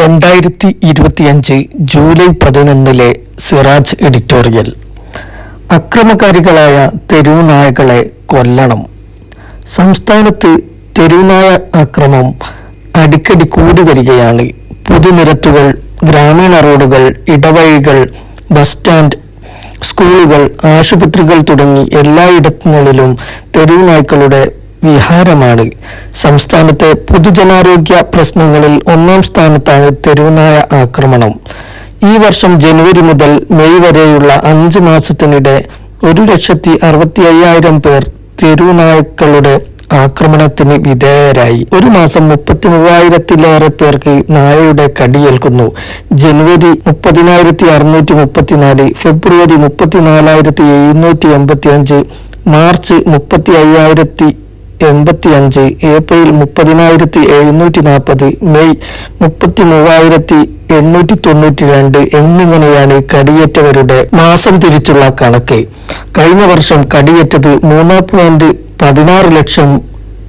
രണ്ടായിരത്തി ഇരുപത്തിയഞ്ച് ജൂലൈ പതിനൊന്നിലെ സിറാജ് എഡിറ്റോറിയൽ. അക്രമകാരികളായ തെരുവുനായകളെ കൊല്ലണം. സംസ്ഥാനത്ത് തെരുവുനായ അക്രമം അടിക്കടി കൂടി വരികയാണ്. പുതുനിരത്തുകൾ ഗ്രാമീണ റോഡുകൾ ഇടവഴികൾ ബസ് സ്റ്റാൻഡ് സ്കൂളുകൾ ആശുപത്രികൾ തുടങ്ങി എല്ലായിടങ്ങളിലും തെരുവുനായ്ക്കളുടെ വിഹാരമാണ് സംസ്ഥാനത്തെ പൊതുജനാരോഗ്യ പ്രശ്നങ്ങളിൽ ഒന്നാം സ്ഥാനത്താണ് തെരുവുനായ ആക്രമണം. ഈ വർഷം ജനുവരി മുതൽ മെയ് വരെയുള്ള അഞ്ച് മാസത്തിനിടെ ഒരു ലക്ഷത്തി അറുപത്തി അയ്യായിരം പേർ തെരുവുനായ്ക്കളുടെ ആക്രമണത്തിന് വിധേയരായി. ഒരു മാസം മുപ്പത്തി മൂവായിരത്തിലേറെ പേർക്ക് നായയുടെ കടിയേൽക്കുന്നു. ജനുവരി മുപ്പതിനായിരത്തി അറുന്നൂറ്റി മുപ്പത്തിനാല് ഫെബ്രുവരി മുപ്പത്തിനാലായിരത്തി എഴുന്നൂറ്റി എൺപത്തി അഞ്ച് മാർച്ച് മുപ്പത്തി അയ്യായിരത്തി എൺപത്തി അഞ്ച് ഏപ്രിൽ മുപ്പതിനായിരത്തി എഴുന്നൂറ്റി നാൽപ്പത് മെയ് മുപ്പത്തി മൂവായിരത്തി എണ്ണൂറ്റി തൊണ്ണൂറ്റി രണ്ട് എന്നിങ്ങനെയാണ് കടിയേറ്റവരുടെ മാസം തിരിച്ചുള്ള കണക്ക്. കഴിഞ്ഞ വർഷം കടിയേറ്റത് മൂന്ന് പോയിന്റ് പതിനാറ് ലക്ഷം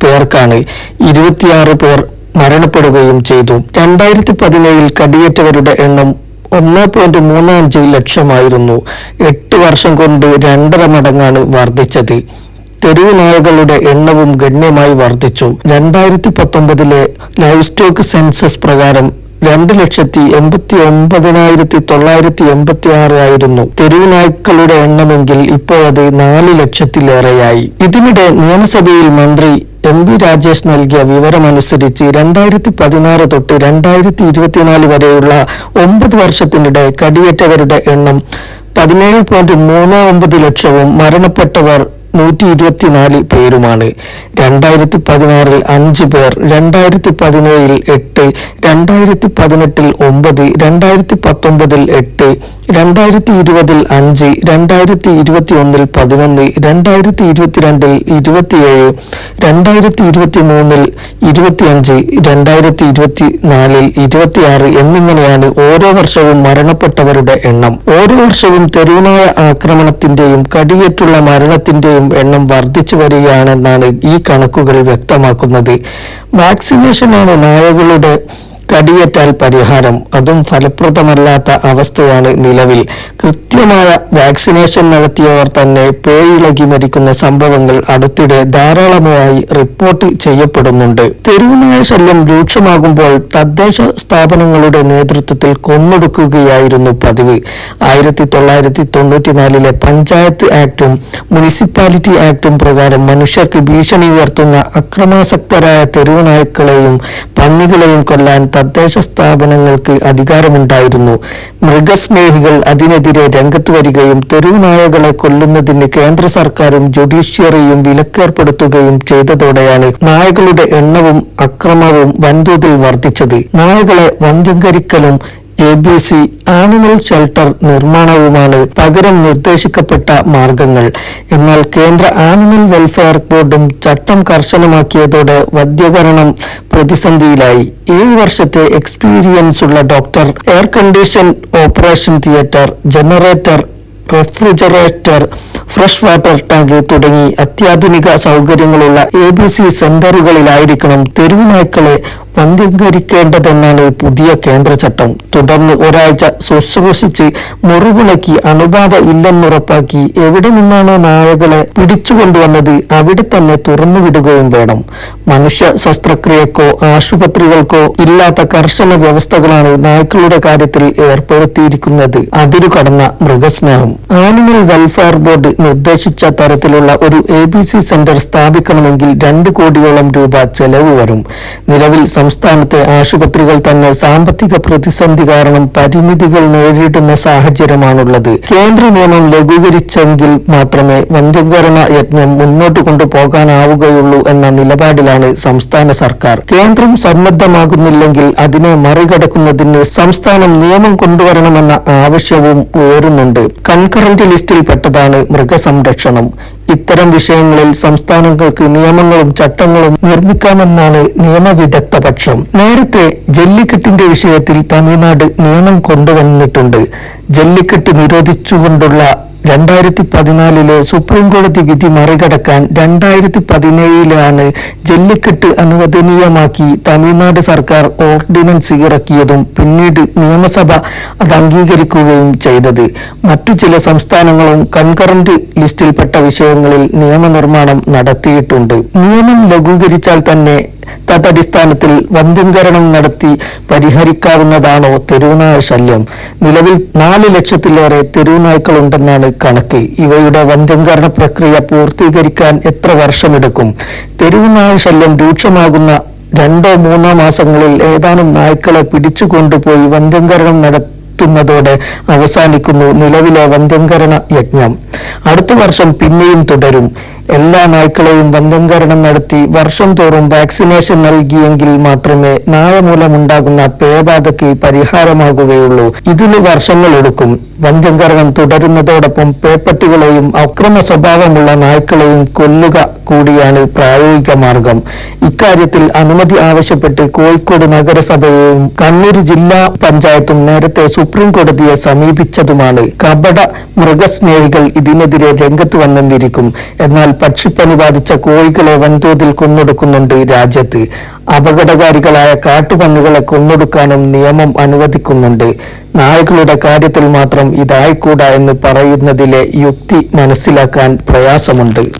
പേർക്കാണ്. ഇരുപത്തിയാറ് പേർ മരണപ്പെടുകയും ചെയ്തു. രണ്ടായിരത്തി പതിനേഴിൽ കടിയേറ്റവരുടെ എണ്ണം ഒന്ന് പോയിന്റ് മൂന്ന് അഞ്ച് ലക്ഷമായിരുന്നു. എട്ട് വർഷം കൊണ്ട് രണ്ടര മടങ്ങാണ് വർദ്ധിച്ചത്. തെരുവ് നായകളുടെ എണ്ണവും ഗണ്യമായി വർദ്ധിച്ചു. രണ്ടായിരത്തി പത്തൊമ്പതിലെ ലൈവ് സ്റ്റോക്ക് സെൻസസ് പ്രകാരം രണ്ട് ലക്ഷത്തി എൺപത്തി ഒമ്പതിനായിരത്തി തൊള്ളായിരത്തി എൺപത്തി ആറ് ആയിരുന്നു. തെരുവ് നായ്ക്കളുടെ എണ്ണമെങ്കിൽ ഇപ്പോൾ അത് നാല് ലക്ഷത്തിലേറെയായി. ഇതിനിടെ നിയമസഭയിൽ മന്ത്രി എം വി രാജേഷ് നൽകിയ വിവരമനുസരിച്ച് രണ്ടായിരത്തി പതിനാറ് തൊട്ട് രണ്ടായിരത്തി ഇരുപത്തിനാല് വരെയുള്ള ഒമ്പത് വർഷത്തിനിടെ കടിയേറ്റവരുടെ എണ്ണം പതിനേഴ് പോയിന്റ് മൂന്ന് ഒമ്പത് ലക്ഷവും മരണപ്പെട്ടവർ നൂറ്റി ഇരുപത്തിനാല് പേരുമാണ്. രണ്ടായിരത്തി പതിനാറിൽ അഞ്ച് പേർ രണ്ടായിരത്തി പതിനേഴിൽ എട്ട് രണ്ടായിരത്തി പതിനെട്ടിൽ ഒമ്പത് രണ്ടായിരത്തി പത്തൊമ്പതിൽ എട്ട് രണ്ടായിരത്തി ഇരുപതിൽ അഞ്ച് രണ്ടായിരത്തി ഇരുപത്തി ഒന്നിൽ പതിനൊന്ന് രണ്ടായിരത്തി ഇരുപത്തിരണ്ടിൽ ഇരുപത്തിയേഴ് രണ്ടായിരത്തി ഇരുപത്തി മൂന്നിൽ ഇരുപത്തിയഞ്ച് രണ്ടായിരത്തി ഇരുപത്തി നാലിൽ ഇരുപത്തിയാറ് എന്നിങ്ങനെയാണ് ഓരോ വർഷവും മരണപ്പെട്ടവരുടെ എണ്ണം. ഓരോ വർഷവും തെരുവുനായ ആക്രമണത്തിന്റെയും കടിയേറ്റുള്ള മരണത്തിന്റെയും എണ്ണം വർദ്ധിച്ചു വരികയാണെന്നാണ് ഈ കണക്കുകൾ വ്യക്തമാക്കുന്നത്. വാക്സിനേഷനാണ് നായകളുടെ കടിയേറ്റാൽ പരിഹാരം. അതും ഫലപ്രദമല്ലാത്ത അവസ്ഥയാണ് നിലവിൽ. കൃത്യമായ വാക്സിനേഷൻ നടത്തിയവർ തന്നെ പേയിളകി മരിക്കുന്ന സംഭവങ്ങൾ അടുത്തിടെ ധാരാളമായി റിപ്പോർട്ട് ചെയ്യപ്പെടുന്നുണ്ട്. തെരുവുനായ ശല്യം രൂക്ഷമാകുമ്പോൾ തദ്ദേശ സ്ഥാപനങ്ങളുടെ നേതൃത്വത്തിൽ കൊന്നൊടുക്കുകയായിരുന്നു പതിവ്. ആയിരത്തി തൊള്ളായിരത്തി തൊണ്ണൂറ്റിനാലിലെ പഞ്ചായത്ത് ആക്ടും മുനിസിപ്പാലിറ്റി ആക്ടും പ്രകാരം മനുഷ്യർക്ക് ഭീഷണി ഉയർത്തുന്ന അക്രമാസക്തരായ തെരുവുനായ്ക്കളെയും പന്നികളെയും കൊല്ലാൻ തദ്ദേശ സ്ഥാപനങ്ങൾക്ക് അധികാരമുണ്ടായിരുന്നു. മൃഗസ്നേഹികൾ അതിനെതിരെ രംഗത്ത് വരികയും തെരുവുനായകളെ കൊല്ലുന്നതിന് കേന്ദ്ര സർക്കാരും ജുഡീഷ്യറിയും വിലക്കേർപ്പെടുത്തുകയും ചെയ്തതോടെയാണ് നായകളുടെ എണ്ണവും അക്രമവും വൻതോതിൽ വർദ്ധിച്ചത്. നായകളെ വന്ധ്യംകരിക്കലും A B C animal shelter നിർമ്മാണവുമാണ് പകരം നിർദ്ദേശിക്കപ്പെട്ട മാർഗങ്ങൾ. എന്നാൽ കേന്ദ്ര ആനിമൽ വെൽഫെയർ ബോർഡും ചട്ടം കർശനമാക്കിയതോടെ വദ്യകരണം പ്രതിസന്ധിയിലായി. ഏഴ് വർഷത്തെ എക്സ്പീരിയൻസ് ഉള്ള doctor air condition operation theatre generator refrigerator fresh water tank തുടങ്ങി അത്യാധുനിക സൗകര്യങ്ങളുള്ള എ ബി സി സെന്ററുകളിലായിരിക്കണം തെരുവുനായ്ക്കളെ വന്ധ്യീകരിക്കേണ്ടതെന്നാണ് പുതിയ കേന്ദ്ര ചട്ടം തുടർന്ന് ഒരാഴ്ച ശുശ്രൂഷിച്ച് മുറിവിളക്കി അണുബാധ ഇല്ലെന്നുറപ്പാക്കി എവിടെ നിന്നാണ് നായകളെ പിടിച്ചുകൊണ്ടുവന്നത് അവിടെ തന്നെ തുറന്നുവിടുകയും വേണം. മനുഷ്യ ശസ്ത്രക്രിയക്കോ ആശുപത്രികൾക്കോ ഇല്ലാത്ത കർശന വ്യവസ്ഥകളാണ് നായ്ക്കളുടെ കാര്യത്തിൽ ഏർപ്പെടുത്തിയിരിക്കുന്നത്. അതിരു കടന്ന മൃഗസ്നേഹം. ആനിമൽ വെൽഫെയർ ബോർഡ് നിർദ്ദേശിച്ച തരത്തിലുള്ള ഒരു എ ബി സി സെന്റർ സ്ഥാപിക്കണമെങ്കിൽ രണ്ട് കോടിയോളം രൂപ ചെലവ് വരും. നിലവിൽ സംസ്ഥാനത്തെ ആശുപത്രികൾ തന്നെ സാമ്പത്തിക പ്രതിസന്ധി കാരണം പരിമിതികൾ നേരിടുന്ന സാഹചര്യമാണുള്ളത്. കേന്ദ്ര നിയമം ലഘൂകരിച്ചെങ്കിൽ മാത്രമേ വന്ധ്യകരണ യജ്ഞം മുന്നോട്ട് കൊണ്ടുപോകാനാവുകയുള്ളൂ എന്ന നിലപാടിലാണ് സംസ്ഥാന സർക്കാർ. കേന്ദ്രം സന്നദ്ധമാകുന്നില്ലെങ്കിൽ അതിനെ മറികടക്കുന്നതിന് സംസ്ഥാനം നിയമം കൊണ്ടുവരണമെന്ന ആവശ്യവും ഉയരുന്നുണ്ട്. കൺകറന്റ് ലിസ്റ്റിൽപ്പെട്ടതാണ് മൃഗസംരക്ഷണം. ഇത്തരം വിഷയങ്ങളിൽ സംസ്ഥാനങ്ങൾക്ക് നിയമങ്ങളും ചട്ടങ്ങളും നിർമ്മിക്കാമെന്നാണ് നിയമവിദഗ്ധ പക്ഷം. നേരത്തെ ജല്ലിക്കെട്ടിന്റെ വിഷയത്തിൽ തമിഴ്നാട് നിയമം കൊണ്ടുവന്നിട്ടുണ്ട്. ജല്ലിക്കെട്ട് നിരോധിച്ചുകൊണ്ടുള്ള രണ്ടായിരത്തി പതിനാലിലെ സുപ്രീം കോടതി വിധി മറികടക്കാൻ രണ്ടായിരത്തി പതിനേഴിലാണ് ജല്ലിക്കെട്ട് അനുവദനീയമാക്കി തമിഴ്നാട് സർക്കാർ ഓർഡിനൻസ് ഇറക്കിയതും പിന്നീട് നിയമസഭ അത് അംഗീകരിക്കുകയും ചെയ്തത്. മറ്റു ചില സംസ്ഥാനങ്ങളും കൺകറന്റ് ലിസ്റ്റിൽപ്പെട്ട വിഷയങ്ങളിൽ നിയമനിർമ്മാണം നടത്തിയിട്ടുണ്ട്. നിയമം ലഘൂകരിച്ചാൽ തന്നെ തദടിസ്ഥാനത്തിൽ വന്ധ്യംകരണം നടത്തി പരിഹരിക്കാവുന്നതാണോ തെരുവുനായ ശല്യം? നിലവിൽ നാല് ലക്ഷത്തിലേറെ തെരുവുനായ്ക്കളുണ്ടെന്നാണ് കണക്ക്. ഇവയുടെ വന്ധ്യംകരണ പ്രക്രിയ പൂർത്തീകരിക്കാൻ എത്ര വർഷമെടുക്കും? തെരുവുനായ ശല്യം രൂക്ഷമാകുന്ന രണ്ടോ മൂന്നോ മാസങ്ങളിൽ ഏതാനും നായ്ക്കളെ പിടിച്ചുകൊണ്ടുപോയി വന്ധ്യംകരണം നടത്തി നടത്തുന്നതോടെ അവസാനിക്കുന്നു നിലവിലെ വന്ധ്യംകരണ യജ്ഞം. അടുത്ത വർഷം പിന്നെയും തുടരും. എല്ലാ നായ്ക്കളെയും വന്ധംകരണം നടത്തി വർഷം തോറും വാക്സിനേഷൻ നൽകിയെങ്കിൽ മാത്രമേ നാളമൂലമുണ്ടാകുന്ന പേബാധയ്ക്ക് പരിഹാരമാകുകയുള്ളൂ. ഇതിന് വർഷങ്ങളെടുക്കും വന്ധ്യംകരണം തുടരുന്നതോടൊപ്പം പേപ്പട്ടികളെയും അക്രമ സ്വഭാവമുള്ള നായ്ക്കളെയും കൊല്ലുക കൂടിയാണ് പ്രായോഗിക മാർഗം. ഇക്കാര്യത്തിൽ അനുമതി ആവശ്യപ്പെട്ട് കോഴിക്കോട് നഗരസഭയെയും കണ്ണൂർ ജില്ലാ പഞ്ചായത്തും നേരത്തെ സുപ്രീം കോടതിയെ സമീപിച്ചതുമാണ്. കപട മൃഗസ്നേഹികൾ ഇതിനെതിരെ രംഗത്ത് വന്നെന്നിരിക്കും. എന്നാൽ പക്ഷിപ്പനി ബാധിച്ച കോഴികളെ വൻതോതിൽ കൊന്നൊടുക്കുന്നുണ്ട് രാജ്യത്ത്. അപകടകാരികളായ കാട്ടുപന്നികളെ കൊന്നൊടുക്കാനും നിയമം അനുവദിക്കുന്നുണ്ട്. നായകളുടെ കാര്യത്തിൽ മാത്രം ഇതായിക്കൂടാ എന്ന് പറയുന്നതിലെ യുക്തി മനസ്സിലാക്കാൻ പ്രയാസമുണ്ട്.